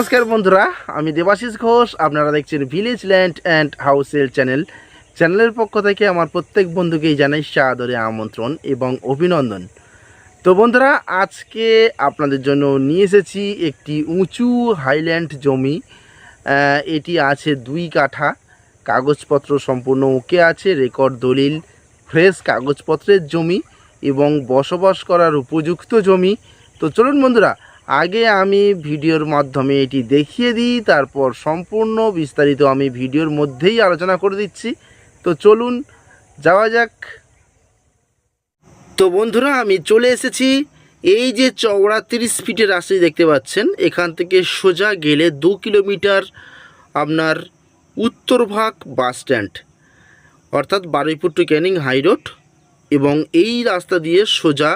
নমস্কার বন্ধুরা, আমি দেবাশিস ঘোষ, আপনারা দেখছেন ভিলেজ ল্যান্ড অ্যান্ড হাউসের চ্যানেল চ্যানেলের পক্ষ থেকে আমার প্রত্যেক বন্ধুকেই জানাই সাদরে আমন্ত্রণ এবং অভিনন্দন। তো বন্ধুরা, আজকে আপনাদের জন্য নিয়ে এসেছি একটি উঁচু হাইল্যান্ড জমি। এটি আছে দুই কাঠা, কাগজপত্র সম্পূর্ণ ওকে আছে রেকর্ড দলিল ফ্রেশ কাগজপত্রের জমি এবং বসবাস করার উপযুক্ত জমি। তো চলুন বন্ধুরা আগে আমি ভিডিওর মাধ্যমে এটি দেখিয়ে দিই, তারপর সম্পূর্ণ বিস্তারিত আমি ভিডিওর মধ্যেই আলোচনা করে দিচ্ছি। তো চলুন, যাওয়া যাক। তো বন্ধুরা, আমি চলে এসেছি এই যে চওড়া তিরিশ ফিটের রাস্তাটি দেখতে পাচ্ছেন, এখান থেকে সোজা গেলে দু কিলোমিটার আপনার উত্তরভাগ বাস স্ট্যান্ড, অর্থাৎ Baruipur to Canning high road, এবং এই রাস্তা দিয়ে সোজা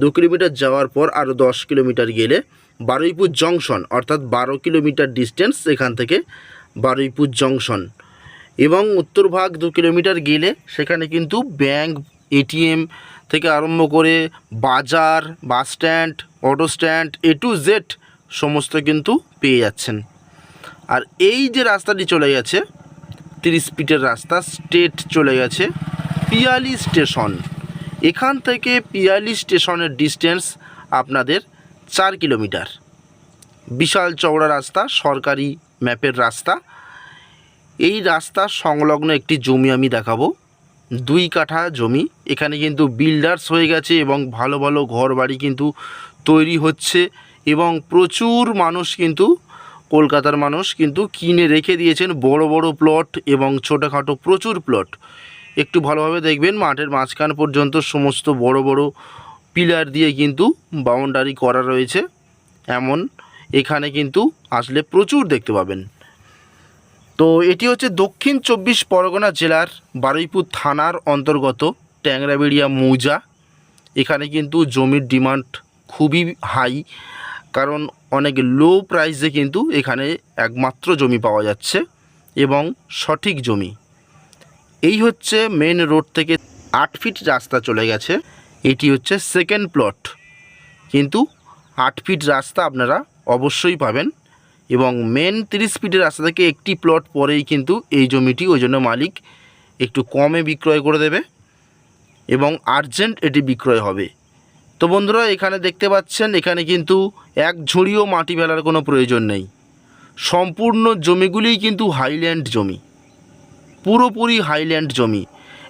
দু কিলোমিটার যাওয়ার পর আরও দশ কিলোমিটার গেলে বারুইপুর জংশন, অর্থাৎ বারো কিলোমিটার ডিস্টেন্স এখান থেকে বারুইপুর জংশন। এবং উত্তরভাগ দু কিলোমিটার গেলে সেখানে কিন্তু ব্যাংক এটিএম থেকে আরম্ভ করে বাজার bus stand auto stand A to Z সমস্ত কিন্তু পেয়ে যাচ্ছেন। আর এই যে রাস্তাটি চলে গেছে, তিরিশ ফিটের রাস্তা স্টেট চলে গেছে, পিয়ালি স্টেশন এখান থেকে পিয়ালি স্টেশনের ডিস্টেন্স আপনাদের চার কিলোমিটার বিশাল চওড়া রাস্তা, সরকারি ম্যাপের রাস্তা। এই রাস্তা সংলগ্ন একটি জমি আমি দেখাবো। দুই কাঠা জমি। এখানে কিন্তু বিল্ডার্স হয়ে গেছে এবং ভালো ভালো ঘর বাড়ি কিন্তু তৈরি হচ্ছে এবং প্রচুর মানুষ কিন্তু, কলকাতার মানুষ কিন্তু কিনে রেখে দিয়েছেন বড় বড় প্লট এবং ছোটোখাটো প্রচুর প্লট একটু ভালোভাবে দেখবেন, মাঠের মাঝখান পর্যন্ত সমস্ত বড় বড় পিলার দিয়ে কিন্তু বাউন্ডারি করা রয়েছে। এমন, এখানে কিন্তু আসলে প্রচুর দেখতে পাবেন। তো এটি হচ্ছে দক্ষিণ চব্বিশ পরগনা জেলার বারুইপুর থানার অন্তর্গত ট্যাংরাবেড়িয়া মৌজা। এখানে কিন্তু জমির ডিমান্ড খুবই হাই কারণ অনেক লো প্রাইসে কিন্তু এখানে একমাত্র জমি পাওয়া যাচ্ছে এবং সঠিক জমি। এই হচ্ছে মেন রোড থেকে আট ফিট রাস্তা চলে গেছে। এটি হচ্ছে সেকেন্ড প্লট কিন্তু আট ফিট রাস্তা আপনারা অবশ্যই পাবেন এবং মেন তিরিশ ফিটের রাস্তা থেকে একটি প্লট পরেই কিন্তু এই জমিটি ওই জন্য মালিক একটু কমে বিক্রয় করে দেবে এবং আর্জেন্ট এটি বিক্রয় হবে। তো বন্ধুরা, এখানে দেখতে পাচ্ছেন, এখানে কিন্তু এক ঝুড়িও মাটি ফেলার কোনো প্রয়োজন নেই। সম্পূর্ণ জমিগুলিই কিন্তু হাইল্যান্ড জমি। পুরোপুরি হাইল্যান্ড জমি।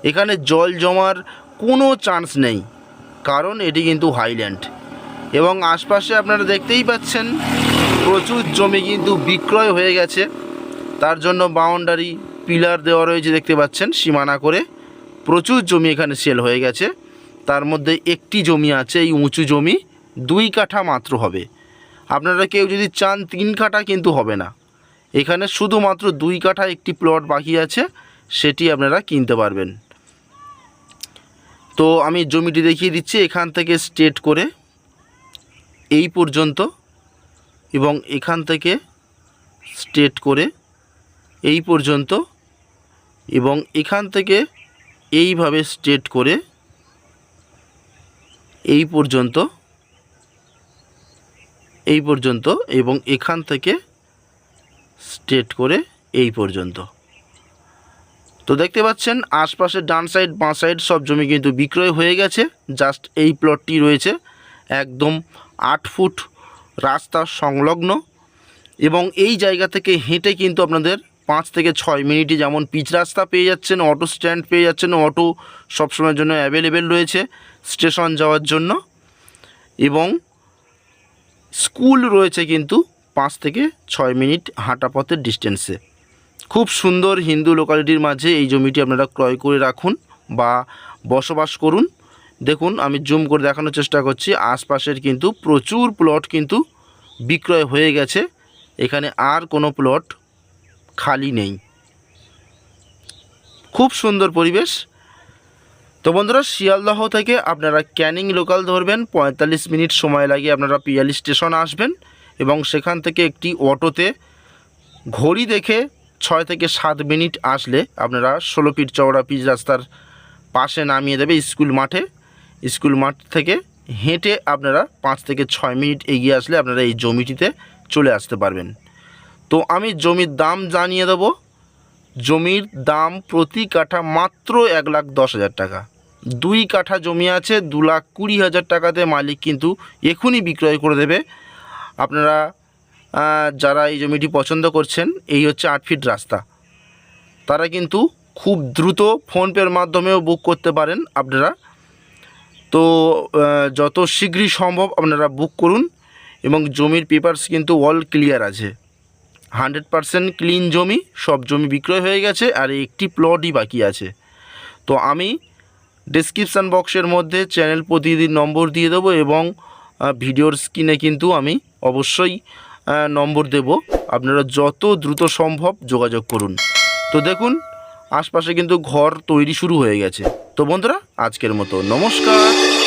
এখানে জল জমার কোনো চান্স নেই, কারণ এটি কিন্তু হাইল্যান্ড। এবং আশপাশে আপনারা দেখতেই পাচ্ছেন, প্রচুর জমি কিন্তু বিক্রয় হয়ে গেছে। তার জন্য বাউন্ডারি পিলার দেওয়া রয়েছে, দেখতে পাচ্ছেন, সীমানা করে। প্রচুর জমি এখানে সেল হয়ে গেছে। তার মধ্যে একটি জমি আছে, এই উঁচু জমি, দুই কাঠা মাত্র হবে। আপনারা কেউ যদি চান, তিন কাঠা কিন্তু হবে না। এখানে শুধুমাত্র দুই কাঠা একটি প্লট বাকি আছে, সেটি আপনারা কিনতে পারবেন। তো আমি জমিটি দেখিয়ে দিচ্ছি, এখান থেকে স্টেট করে এই পর্যন্ত এবং এখান থেকে স্টেট করে এই পর্যন্ত এবং এখান থেকে এইভাবে স্টেট করে এই পর্যন্ত এই পর্যন্ত এবং এখান থেকে স্ট্রেট করে এই পর্যন্ত। তো দেখতে পাচ্ছেন, আশপাশে ডান সাইড, বাঁ সাইড সব জমি কিন্তু বিক্রয় হয়ে গেছে। জাস্ট এই প্লটটি রয়েছে, একদম আট ফুট রাস্তা সংলগ্ন। এবং এই জায়গা থেকে হেঁটে কিন্তু আপনাদের পাঁচ থেকে ছয় মিনিটে যেমন পিচ রাস্তা পেয়ে যাচ্ছেন, অটো স্ট্যান্ড পেয়ে যাচ্ছেন, অটো সবসময়ের জন্য অ্যাভেলেবেল রয়েছে স্টেশন যাওয়ার জন্য। এবং স্কুল রয়েছে কিন্তু পাঁচ থেকে ছয় মিনিট হাঁটা পথের ডিস্টেন্সে খুব সুন্দর হিন্দু লোকালিটির মাঝে এই জমিটি আপনারা ক্রয় করে রাখুন বা বসবাস করুন। দেখুন, আমি জুম করে দেখানোর চেষ্টা করছি। আশপাশের কিন্তু প্রচুর প্লট কিন্তু বিক্রয় হয়ে গেছে। এখানে আর কোনো প্লট খালি নেই। খুব সুন্দর পরিবেশ। তো বন্ধুরা, শিয়ালদহ থেকে আপনারা ক্যানিং লোকাল ধরবেন। পঁয়তাল্লিশ মিনিট সময় লাগে আপনারা পিয়ালি স্টেশন আসবেন। এবং সেখান থেকে একটি অটোতে ঘড়ি দেখে ছয় থেকে সাত মিনিট আসলে আপনারা ষোলো ফিট চওড়া পিচ রাস্তার পাশে নামিয়ে দেবে স্কুল মাঠে। স্কুল মাঠ থেকে হেঁটে আপনারা পাঁচ থেকে ছয় মিনিট এগিয়ে আসলে আপনারা এই জমিটিতে চলে আসতে পারবেন। তো আমি জমির দাম জানিয়ে দেবো। জমির দাম প্রতি কাঠা মাত্র এক লাখ দশ হাজার টাকা। দুই কাঠা জমি আছে, দু লাখ কুড়ি হাজার টাকাতে মালিক কিন্তু এখনই বিক্রয় করে দেবে। আপনারা যারা এই জমিটি পছন্দ করছেন, এই হচ্ছে আট ফিট রাস্তা। তারা কিন্তু খুব দ্রুত ফোনপের মাধ্যমেও বুক করতে পারেন আপনারা। তো যত শীঘ্রই সম্ভব আপনারা বুক করুন এবং জমির পেপারস কিন্তু অল ক্লিয়ার আছে। হান্ড্রেড পারসেন্ট ক্লিন জমি, সব জমি বিক্রয় হয়ে গেছে আর একটি প্লটই বাকি আছে। তো আমি ডেসক্রিপশান বক্সের মধ্যে চ্যানেল প্রতিনিধির নম্বর দিয়ে দেবো এবং ভিডিওর স্ক্রিনে কিন্তু আমি অবশ্যই নম্বর দেব। আপনারা যত দ্রুত সম্ভব যোগাযোগ করুন। তো দেখুন, আশপাশে কিন্তু ঘর তৈরি শুরু হয়ে গেছে। তো বন্ধুরা, আজকের মতো নমস্কার।